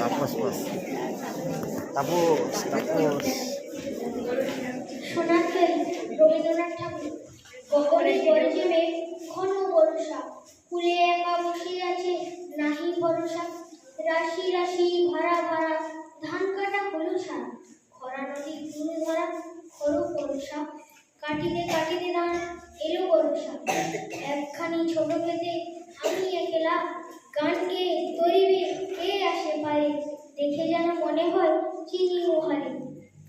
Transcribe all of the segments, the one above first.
তাপস বস তাপস তাপস সোনাকে রবীন্দ্রনাথ ঠাকুর। গগনে ঘন বর্ষা কুলে একা বসে আছে নাহি ভরসা। রাশি রাশি, ভাড়া ভাড়া। ধান কাটা হলো সারা খরা নদী ধরা খরু বর্ষা কাটিতে কাটিতে ধান এলো বর্ষা একখানি ছোট খেতে আমি একলা গান গেয়ে তরিবে কে আসে পারে দেখে যেন মনে হয় চিনি ওহারে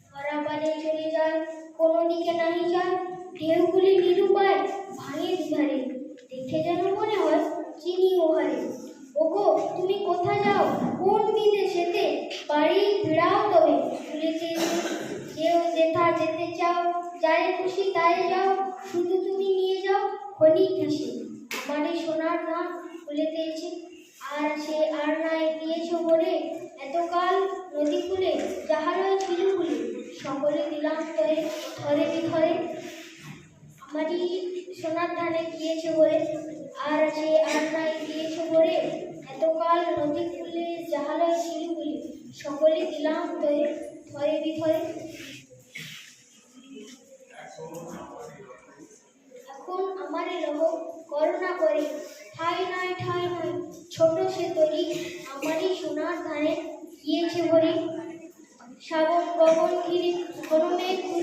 ধরা পারে চলে যায় কোনো দিকে নাহি যায় ঢেউগুলি নিরুপায় ভাঙে ধারে দেখে যেন মনে হয় চিনি ওহারে। ওগো, তুমি কোথা যাও? কোন বিদেশেতে? বাড়ি ফিরাও তবে। ভুলেতে যেও, যেথা যেতে চাও। যাই খুশি, তাই যাও। শুধু তুমি নিয়ে যাও ক্ষণিক হেসে আমার এই সোনার ভুলেতে এসে আর সে আর নাই দিয়েছ বলে এতকাল নদী খুলে যাহারও ছিল খুলে সকলে দিলাম তরে থরে বিথরে আমারই সোনার ধানে গিয়েছে বলে, আর সে আর দিয়েছে বলে এতকাল নদী খুলে ছিল খুলে সকলে দিলাম তরে থরে বিথরে। এখন আমার লোহ করোনা করে, ঠাই নাই ঠাই নাই, ছোট সে তরি আমারই সোনার ধানে গিয়েছে বলে। শ্রাবণ গগন ঘিরে ঘুরে ফিরে